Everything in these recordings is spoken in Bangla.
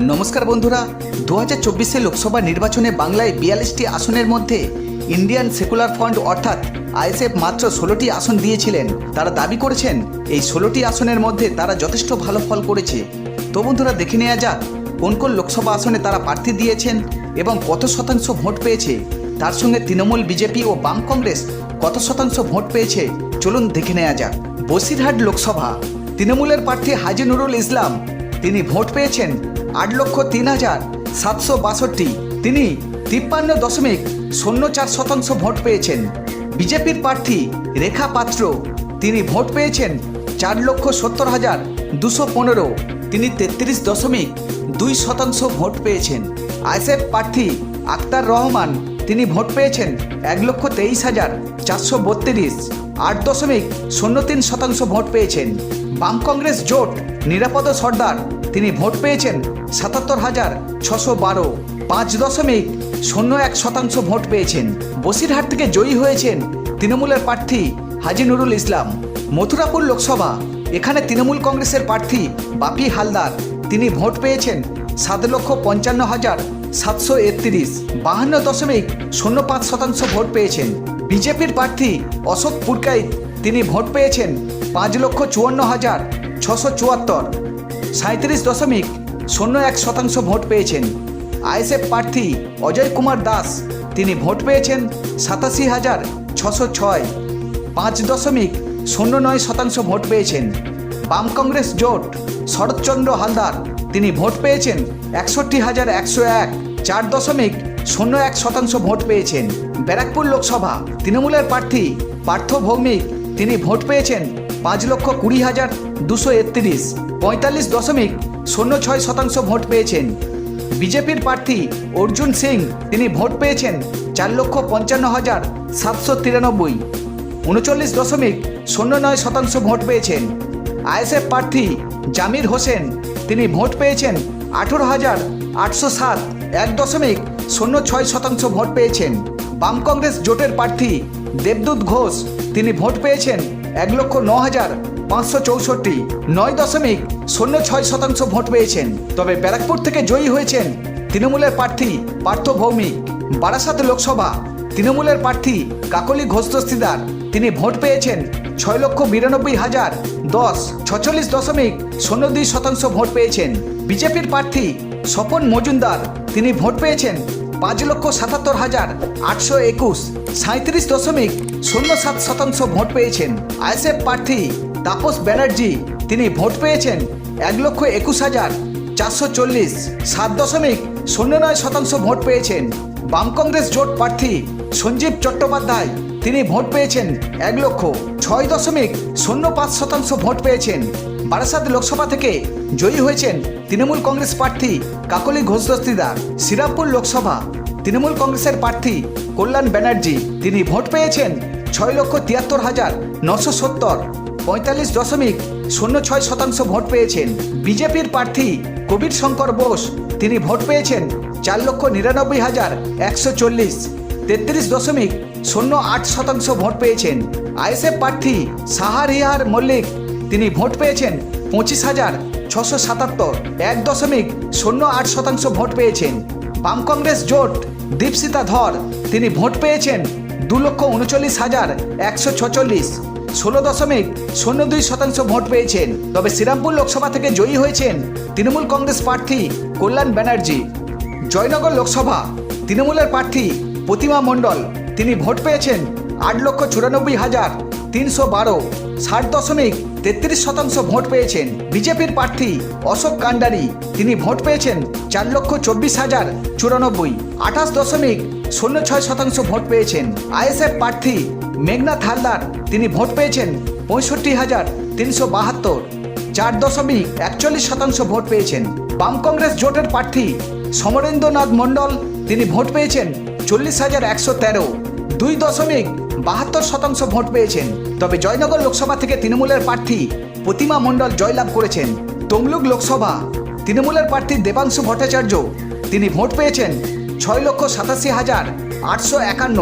নমস্কার বন্ধুরা দু হাজার চব্বিশে লোকসভা নির্বাচনে বাংলায় বিয়াল্লিশটি আসনের মধ্যে ইন্ডিয়ান সেকুলার ফ্রন্ট অর্থাৎ আইএসএফ মাত্র ষোলোটি আসন দিয়েছিলেন। তারা দাবি করেছেন, এই ষোলোটি আসনের মধ্যে তারা যথেষ্ট ভালো ফল করেছে। তো বন্ধুরা, দেখে নেওয়া যাক, কোন কোন লোকসভা আসনে তারা প্রার্থী দিয়েছেন এবং কত শতাংশ ভোট পেয়েছে। তার সঙ্গে তৃণমূল বিজেপি ও বাম কংগ্রেস কত শতাংশ ভোট পেয়েছে, চলুন দেখে নেওয়া যাক। বসিরহাট লোকসভা, তৃণমূলের প্রার্থী হাজি নুরুল ইসলাম, তিনি ভোট পেয়েছেন আট লক্ষ তিন হাজার সাতশো বাষট্টি। তিনি তিপ্পান্ন দশমিক শূন্য চার শতাংশ ভোট পেয়েছেন। বিজেপির প্রার্থী রেখা পাত্র, তিনি ভোট পেয়েছেন চার লক্ষ সত্তর হাজার দুশো পনেরো। তিনি তেত্রিশ দশমিক দুই শতাংশ ভোট পেয়েছেন। আইসেফ প্রার্থী আক্তার রহমান, তিনি ভোট পেয়েছেন এক লক্ষ তেইশ হাজার চারশো বত্রিশ। আট দশমিক শূন্য তিন শতাংশ ভোট পেয়েছেন। বাম কংগ্রেস জোট নিরাপদ সর্দার, তিনি ভোট পেয়েছেন সাতাত্তর হাজার ছশো বারো, পাঁচ দশমিক শূন্য এক শতাংশ ভোট পেয়েছেন। বসিরহাট থেকে জয়ী হয়েছেন তৃণমূলের প্রার্থী হাজি নুরুল ইসলাম। মথুরাপুর লোকসভা, এখানে তৃণমূল কংগ্রেসের প্রার্থী বাপি হালদার। তিনি ভোট পেয়েছেন সাত লক্ষ পঞ্চান্ন হাজার সাতশো একত্রিশ, বাহান্ন দশমিক শূন্য পাঁচ শতাংশ ভোট পেয়েছেন। বিজেপির প্রার্থী অশোক পুরকাইত, তিনি ভোট পেয়েছেন পাঁচ লক্ষ চুয়ান্ন হাজার ছশো চুয়াত্তর, সাঁত্রিশ দশমিক শূন্য এক শতাংশ ভোট পেয়েছেন। আইএসএফ প্রার্থী অজয় কুমার দাস, তিনি ভোট পেয়েছেন সাতাশি হাজার ছশো ছয়। পাঁচ দশমিক শূন্য নয় শতাংশ ভোট পেয়েছেন। বাম কংগ্রেস জোট, শরৎচন্দ্র হালদার, তিনি ভোট পেয়েছেন একষট্টি হাজার একশো এক। চার দশমিক শূন্য এক শতাংশ ভোট পেয়েছেন। ব্যারাকপুর লোকসভা, তৃণমূলের প্রার্থী পার্থ ভৌমিক, তিনি ভোট পেয়েছেন পাঁচ লক্ষ কুড়ি হাজার দুশো একত্রিশ। পঁয়তাল্লিশ দশমিক শূন্য ছয় শতাংশ ভোট পেয়েছেন। বিজেপির প্রার্থী অর্জুন সিং, তিনি ভোট পেয়েছেন চার লক্ষ পঞ্চান্ন হাজার সাতশো তিরানব্বই। উনচল্লিশ দশমিক শূন্য নয় শতাংশ ভোট পেয়েছেন। আইএসএফ প্রার্থী জামির হোসেন, তিনি ভোট পেয়েছেন আঠেরো হাজার আটশো সাত, এক দশমিক শূন্য ছয় শতাংশ ভোট পেয়েছেন। বাম কংগ্রেস জোটের প্রার্থী দেবদূত ঘোষ, তিনি ভোট পেয়েছেন এক লক্ষ ন হাজার পাঁচশো চৌষট্টি, নয় দশমিক শূন্য ছয় শতাংশ ভোট পেয়েছেন। তবে ব্যারাকপুর থেকে জয়ী হয়েছেন তৃণমূলের প্রার্থী পার্থ ভৌমিক। বারাসাত লোকসভা, তৃণমূলের প্রার্থী কাকলি ঘোষ দস্তিদার তিনি ভোট পেয়েছেন ছয় লক্ষ বিরানব্বই হাজার দশ, ছচল্লিশ দশমিক শূন্য দুই শতাংশ ভোট পেয়েছেন। বিজেপির প্রার্থী স্বপন মজুমদার, তিনি ভোট পেয়েছেন পাঁচ লক্ষ সাতাত্তর হাজার আটশো একুশ সাঁত্রিশ দশমিক শূন্য সাত শতাংশ ভোট পেয়েছেন। আইএসএফ প্রার্থী তাপস ব্যানার্জি, তিনি ভোট পেয়েছেন এক লক্ষ একুশ হাজার চারশো চল্লিশ, সাত দশমিক শূন্য নয় শতাংশ ভোট পেয়েছেন। বাম কংগ্রেস জোট প্রার্থী সঞ্জীব চট্টোপাধ্যায়, তিনি ভোট পেয়েছেন এক লক্ষ ছয় দশমিক শূন্য পাঁচ শতাংশ ভোট পেয়েছেন। বারাসাত লোকসভা থেকে জয়ী হয়েছেন তৃণমূল কংগ্রেস প্রার্থী কাকলি ঘোষ দস্তিদার। শ্রীরামপুর লোকসভা তৃণমূল কংগ্রেসের প্রার্থী কল্যাণ ব্যানার্জি, তিনি ভোট পেয়েছেন ছয় লক্ষ তিয়াত্তর হাজার নশো সত্তর। পঁয়তাল্লিশ দশমিক শূন্য ছয় শতাংশ ভোট পেয়েছেন। বিজেপির প্রার্থী কবির শঙ্কর বোস, তিনি ভোট পেয়েছেন চার লক্ষ নিরানব্বই হাজার একশো চল্লিশ। তেত্রিশ দশমিক শূন্য আট শতাংশ ভোট পেয়েছেন। আইএসএফ প্রার্থী সাহারিয়ার মল্লিক, তিনি ভোট পেয়েছেন পঁচিশ হাজার ছশো সাতাত্তর। এক দশমিক শূন্য আট শতাংশ ভোট পেয়েছেন। বাম কংগ্রেস জোট দীপসিতা ধর, তিনি ভোট পেয়েছেন দু লক্ষ উনচল্লিশ হাজার একশো ছচল্লিশ। ষোলো দশমিক শূন্য দুই শতাংশ ভোট পেয়েছেন। তবে শ্রীরামপুর লোকসভা থেকে জয়ী হয়েছেন তৃণমূল কংগ্রেস প্রার্থী কল্যাণ ব্যানার্জি। জয়নগর লোকসভা তৃণমূলের প্রার্থী প্রতিমা মণ্ডল। তিনি ভোট পেয়েছেন আট লক্ষ চুরানব্বই হাজার তিনশো বারো, ষাট দশমিক তেত্রিশ শতাংশ ভোট পেয়েছেন বিজেপির প্রার্থী অশোক কান্ডারি। তিনি ভোট পেয়েছেন চার লক্ষ চব্বিশ হাজার চুরানব্বই। আঠাশ দশমিক শূন্য ছয় শতাংশ ভোট পেয়েছেন আইএসএফ প্রার্থী মেঘনাথ হালদার। তিনি ভোট পেয়েছেন পঁয়ষট্টি হাজার তিনশো বাহাত্তর। চার দশমিক একচল্লিশ শতাংশ ভোট পেয়েছেন বাম কংগ্রেস জোটের প্রার্থী সমরেন্দ্রনাথ মণ্ডল। তিনি ভোট পেয়েছেন চল্লিশ হাজার একশো তেরো। দুই দশমিক বাহাত্তর শতাংশ ভোট পেয়েছেন। তবে জয়নগর লোকসভা থেকে তৃণমূলের প্রার্থী প্রতিমা মণ্ডল জয়লাভ করেছেন। তমলুক লোকসভা তৃণমূলের প্রার্থী দেবাংশু ভট্টাচার্য, তিনি ভোট পেয়েছেন ছয় লক্ষ সাতাশি হাজার আটশো একান্ন।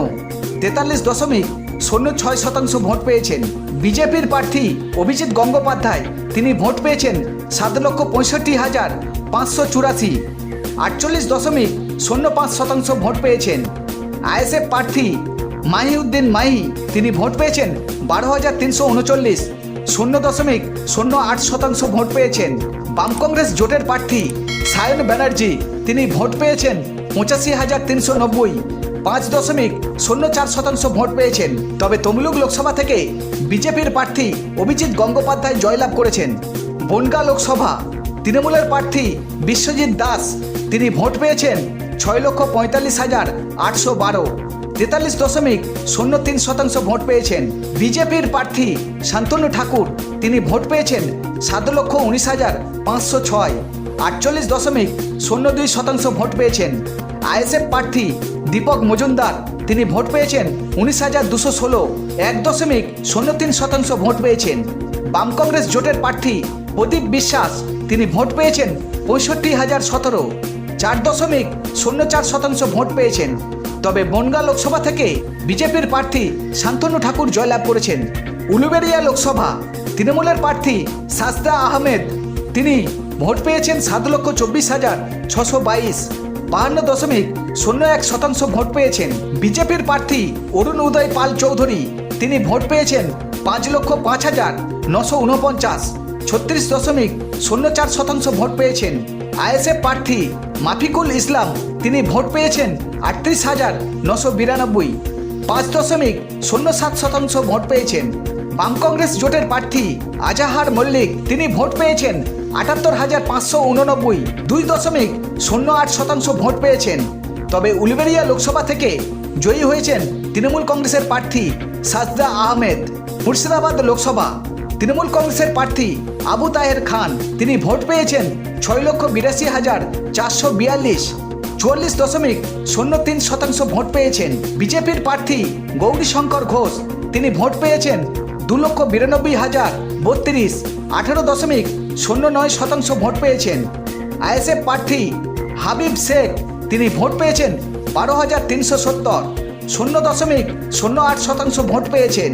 তেতাল্লিশ দশমিক শূন্য ছয় শতাংশ ভোট পেয়েছেন। বিজেপির প্রার্থী অভিজিৎ গঙ্গোপাধ্যায়, তিনি ভোট পেয়েছেন সাত লক্ষ পঁয়ষট্টি হাজার পাঁচশো চুরাশি। আটচল্লিশ দশমিক শূন্য পাঁচ শতাংশ ভোট পেয়েছেন। আইএসএফ প্রার্থী মাহিউদ্দিন মাহি তিনি ভোট পেয়েছেন বারো হাজার তিনশো উনচল্লিশ। শূন্য দশমিক শূন্য আট শতাংশ ভোট পেয়েছেন। বাম কংগ্রেস জোটের প্রার্থী সায়ন ব্যানার্জি, তিনি ভোট পেয়েছেন পঁচাশি হাজার তিনশো নব্বই। পাঁচ দশমিক শূন্য চার শতাংশ ভোট পেয়েছেন। তবে তমলুক লোকসভা থেকে বিজেপির প্রার্থী অভিজিৎ গঙ্গোপাধ্যায় জয়লাভ করেছেন। বনগা লোকসভা, তৃণমূলের প্রার্থী বিশ্বজিৎ দাস, তিনি ভোট পেয়েছেন ছয় লক্ষ পঁয়তাল্লিশ হাজার আটশো বারো। তেতাল্লিশ দশমিক শূন্য তিন শতাংশ ভোট পেয়েছেন বিজেপির প্রার্থী শান্তনু ঠাকুর। তিনি ভোট পেয়েছেন সাত লক্ষ উনিশ হাজার পাঁচশো ছয়। আটচল্লিশ দশমিক শূন্য দুই শতাংশ ভোট পেয়েছেন আইএসএফ প্রার্থী দীপক মজুমদার। তিনি ভোট পেয়েছেন উনিশ হাজার দুশো ষোলো। এক দশমিক শূন্য তিন শতাংশ ভোট পেয়েছেন। বাম কংগ্রেস জোটের প্রার্থী প্রদীপ বিশ্বাস। তিনি ভোট পেয়েছেন পঁয়ষট্টি হাজার সতেরো। চার দশমিক শূন্য চার শতাংশ ভোট পেয়েছেন। তবে বনগা লোকসভা থেকে বিজেপির প্রার্থী শান্তনু ঠাকুর জয়লাভ করেছেন। উলুবেড়িয়া লোকসভা, তৃণমূলের প্রার্থী সাজদা আহমেদ, তিনি ভোট পেয়েছেন সাত লক্ষ চব্বিশ হাজার ছশো বাইশ। বাহান্ন দশমিক শূন্য এক শতাংশ ভোট পেয়েছেন। বিজেপির প্রার্থী অরুণ উদয় পাল চৌধুরী, তিনি ভোট পেয়েছেন পাঁচ লক্ষ পাঁচ হাজার নশো উনপঞ্চাশ। ছত্রিশ দশমিক শূন্য চার শতাংশ ভোট পেয়েছেন। আইএসএফ প্রার্থী মাফিকুল ইসলাম, তিনি ভোট পেয়েছেন আটত্রিশ হাজার নশো বিরানব্বই। পাঁচ দশমিক শূন্য সাত শতাংশ ভোট পেয়েছেন। বাম কংগ্রেস জোটের প্রার্থী আজাহার মল্লিক, তিনি ভোট পেয়েছেন আটাত্তর হাজার পাঁচশো উননব্বই। দুই দশমিক শূন্য আট শতাংশ ভোট পেয়েছেন। তবে উলবেড়িয়া লোকসভা থেকে জয়ী হয়েছেন তৃণমূল কংগ্রেসের প্রার্থী সাজদা আহমেদ। মুর্শিদাবাদ লোকসভা তৃণমূল কংগ্রেসের প্রার্থী আবু তাহের খান। তিনি ভোট পেয়েছেন ছয় লক্ষ বিরাশি হাজার চারশো বিয়াল্লিশ। চুয়াল্লিশ দশমিক শূন্য তিন শতাংশ ভোট পেয়েছেন বিজেপির প্রার্থী গৌরীশঙ্কর ঘোষ। তিনি ভোট পেয়েছেন দু লক্ষ বিরানব্বই হাজার বত্রিশ। আঠেরো দশমিক শূন্য নয় শতাংশ ভোট পেয়েছেন আইএসএফ প্রার্থী হাবিব শেখ। তিনি ভোট পেয়েছেন বারো হাজার তিনশো সত্তর। শূন্য দশমিক শূন্য আট শতাংশ ভোট পেয়েছেন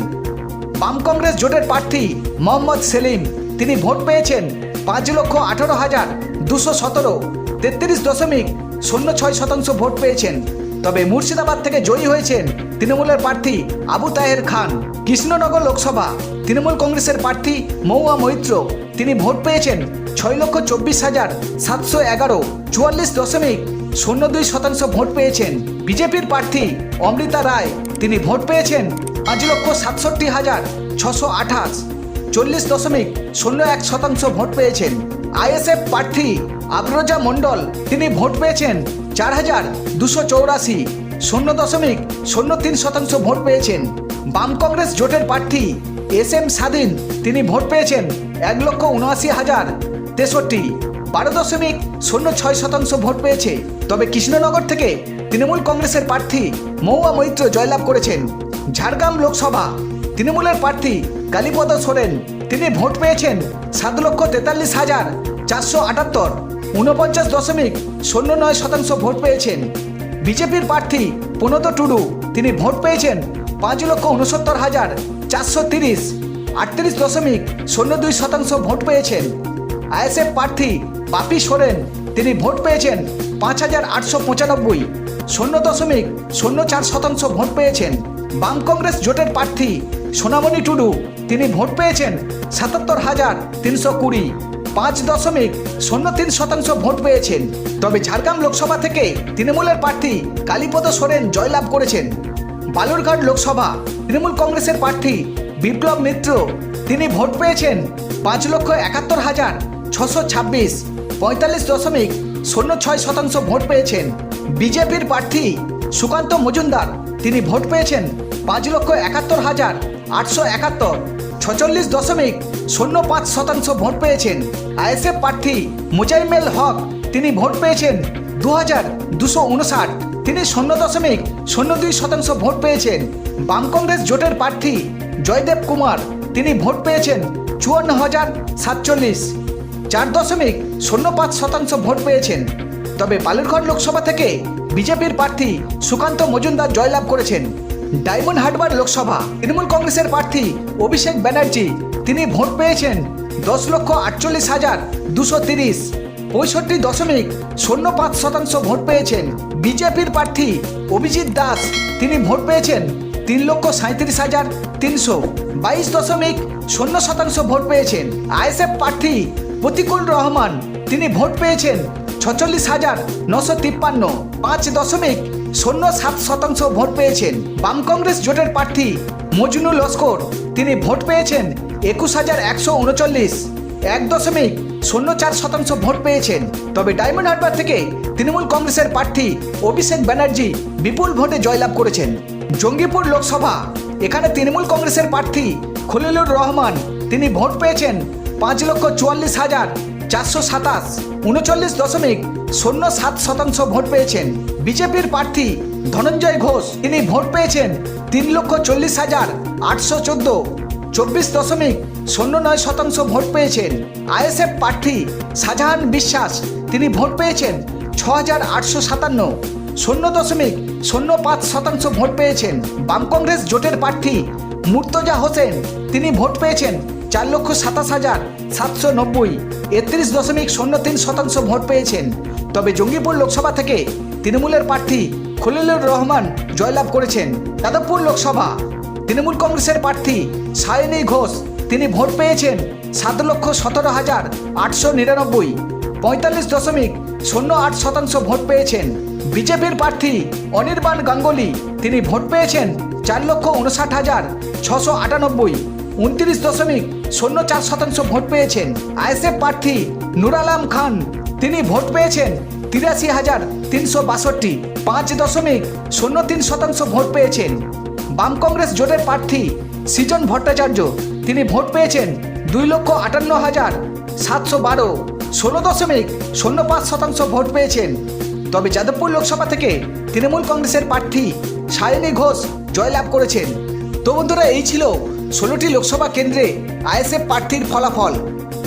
বাম কংগ্রেস জোটের প্রার্থী মোহাম্মদ সেলিম। তিনি ভোট পেয়েছেন পাঁচ লক্ষ আঠারো হাজার দুশো সতেরো, তেত্রিশ দশমিক শূন্য ছয় শতাংশ ভোট পেয়েছেন। তবে মুর্শিদাবাদ থেকে জয়ী হয়েছেন তৃণমূলের প্রার্থী আবু তাহের খান। কৃষ্ণনগর লোকসভা তৃণমূল কংগ্রেসের প্রার্থী মৌয়া মৈত্র। তিনি ভোট পেয়েছেন ছয় লক্ষ চব্বিশ হাজার সাতশো এগারো, চুয়াল্লিশ দশমিক শূন্য দুই শতাংশ ভোট পেয়েছেন। বিজেপির প্রার্থী অমৃতা রায়। তিনি ভোট পেয়েছেন পাঁচ লক্ষ সাতষট্টি হাজার ছশো আঠাশ। চল্লিশ দশমিক শূন্য এক শতাংশ ভোট পেয়েছেন। আইএসএফ প্রার্থী আফরোজা মণ্ডল, তিনি ভোট পেয়েছেন চার হাজার দুশো চৌরাশি। শূন্য দশমিক শূন্য তিন শতাংশ ভোট পেয়েছেন। বাম কংগ্রেস জোটের প্রার্থী এস এম স্বাধীন, তিনি ভোট পেয়েছেন এক লক্ষ উনআশি হাজার তেষট্টি। বারো দশমিক শূন্য ছয় শতাংশ ভোট পেয়েছে। তবে কৃষ্ণনগর থেকে তৃণমূল কংগ্রেসের প্রার্থী মৌয়া মৈত্র জয়লাভ করেছেন। ঝাড়গ্রাম লোকসভা। তৃণমূলের প্রার্থী কালীপদ সোরেন, তিনি ভোট পেয়েছেন সাত লক্ষ তেতাল্লিশ হাজার চারশো আটাত্তর উনপঞ্চাশ দশমিক শূন্য নয় শতাংশ ভোট পেয়েছেন। বিজেপির প্রার্থী প্রণত টুডু, তিনি ভোট পেয়েছেন পাঁচ লক্ষ উনসত্তর হাজার চারশো তিরিশ, আটত্রিশ দশমিক শূন্য দুই শতাংশ ভোট পেয়েছেন। আইএসএফ প্রার্থী বাপি সোরেন, তিনি ভোট পেয়েছেন পাঁচ হাজার আটশো পঁচানব্বই, শূন্য দশমিক শূন্য চার শতাংশ ভোট পেয়েছেন। বাম কংগ্রেস জোটের প্রার্থী সোনামণি টুডু, তিনি ভোট পেয়েছেন সাতাত্তর হাজার তিনশো কুড়ি। পাঁচ দশমিক শূন্য তিন শতাংশ ভোট পেয়েছেন। তবে ঝাড়গ্রাম লোকসভা থেকে তৃণমূলের প্রার্থী কালীপদ সোরেন জয়লাভ করেছেন। বালুরঘাট লোকসভা তৃণমূল কংগ্রেসের প্রার্থী বিপ্লব মিত্র, তিনি ভোট পেয়েছেন পাঁচ লক্ষ একাত্তর হাজার ছশো ছাব্বিশ। পঁয়তাল্লিশ দশমিক শূন্য ছয় শতাংশ ভোট পেয়েছেন। বিজেপির প্রার্থী সুকান্ত মজুমদার তিনি ভোট পেয়েছেন পাঁচ লক্ষ একাত্তর হাজার আটশো একাত্তর। ছচল্লিশ দশমিক শূন্য পাঁচ শতাংশ ভোট পেয়েছেন। আইএসএফ প্রার্থী মুজাইমেল হক, তিনি ভোট পেয়েছেন দু হাজার দুশো উনষাট। তিনি শূন্য দশমিক শূন্য দুই শতাংশ ভোট পেয়েছেন। বাম কংগ্রেস জোটের প্রার্থী জয়দেব কুমার, তিনি ভোট পেয়েছেন চুয়ান্ন হাজার সাতচল্লিশ। চার দশমিক শূন্য পাঁচ শতাংশ ভোট পেয়েছেন। তবে বালুরঘাট লোকসভা থেকে বিজেপির প্রার্থী সুকান্ত মজুমদার জয়লাভ করেছেন। ডায়মন্ড হারবার লোকসভা, তৃণমূল কংগ্রেসের প্রার্থী অভিষেক ব্যানার্জি, তিনি ভোট পেয়েছেন দশ লক্ষ আটচল্লিশ হাজার দুশো তিরিশ। পঁয়ষট্টি দশমিক শূন্য পাঁচ শতাংশ ভোট পেয়েছেন বিজেপির প্রার্থী অভিজিৎ দাস। তিনি ভোট পেয়েছেন তিন লক্ষ সাঁত্রিশ হাজার তিনশো বাইশ দশমিক শূন্য শতাংশ ভোট পেয়েছেন। আইএসএফ প্রার্থী প্রতিকুল রহমান তিনি ভোট পেয়েছেন ছচল্লিশ হাজার নশো তিপ্পান্ন, পাঁচ দশমিক শূন্য সাত শতাংশ ভোট পেয়েছেন। বাম কংগ্রেস জোটের প্রার্থী মজনু লস্কর, তিনি ভোট পেয়েছেন একুশ হাজার একশো উনচল্লিশ, এক দশমিক শূন্য চার শতাংশ ভোট পেয়েছেন। তবে ডায়মন্ড হারবার থেকে তৃণমূল কংগ্রেসের প্রার্থী অভিষেক ব্যানার্জি বিপুল ভোটে জয়লাভ করেছেন। জঙ্গিপুর লোকসভা, এখানে তৃণমূল কংগ্রেসের প্রার্থী খলিলুর রহমান, তিনি ভোট পেয়েছেন পাঁচ লক্ষ চুয়াল্লিশ হাজার চারশো সাতাশ, উনচল্লিশ দশমিক শূন্য সাত শতাংশ ভোট পেয়েছেন। বিজেপির প্রার্থী ধনঞ্জয় ঘোষ, তিনি ভোট পেয়েছেন তিন লক্ষ চল্লিশ হাজার আটশো চোদ্দ, চব্বিশ দশমিক শূন্য নয় শতাংশ ভোট পেয়েছেন। আইএসএফ প্রার্থী শাহজাহান বিশ্বাস, তিনি ভোট পেয়েছেন ছ হাজার আটশো সাতান্ন, শূন্য দশমিক শূন্য পাঁচ শতাংশ ভোট পেয়েছেন। বাম কংগ্রেস জোটের প্রার্থী মুর্তজা হোসেন, তিনি ভোট পেয়েছেন চার লক্ষ সাতাশ হাজার সাতশো নব্বই, একত্রিশ দশমিক শূন্য তিন শতাংশ ভোট পেয়েছেন। তবে জঙ্গিপুর লোকসভা থেকে তৃণমূলের প্রার্থী খলিলুর রহমান জয়লাভ করেছেন। যাদবপুর লোকসভা, তৃণমূল কংগ্রেসের প্রার্থী সায়নী ঘোষ, তিনি ভোট পেয়েছেন সাত লক্ষ সতেরো হাজার আটশো নিরানব্বই, পঁয়তাল্লিশ দশমিক শূন্য আট শতাংশ ভোট পেয়েছেন। বিজেপির প্রার্থী অনির্বাণ গাঙ্গুলি, তিনি ভোট পেয়েছেন চার লক্ষ উনষাট হাজার ছশো আটানব্বই উনত্রিশ দশমিক শূন্য চার শতাংশ ভোট পেয়েছেন আইএসএফ প্রার্থী নুর আলম খান। তিনি ভোট পেয়েছেন তিরাশি হাজার তিনশো বাষট্টি, পাঁচ দশমিক শূন্য তিন শতাংশ ভোট পেয়েছেন। বাম কংগ্রেস জোটের প্রার্থী সৃজন ভট্টাচার্য, তিনি ভোট পেয়েছেন দুই লক্ষ আটান্ন হাজার সাতশো বারো, ষোলো দশমিক শূন্য পাঁচ শতাংশ ভোট পেয়েছেন। তবে যাদবপুর লোকসভা থেকে তৃণমূল কংগ্রেসের প্রার্থী সায়নী ঘোষ জয়লাভ করেছেন। তো বন্ধুরা, এই ছিল ষোলোটি লোকসভা কেন্দ্রে আইএসএফ প্রার্থীর ফলাফল।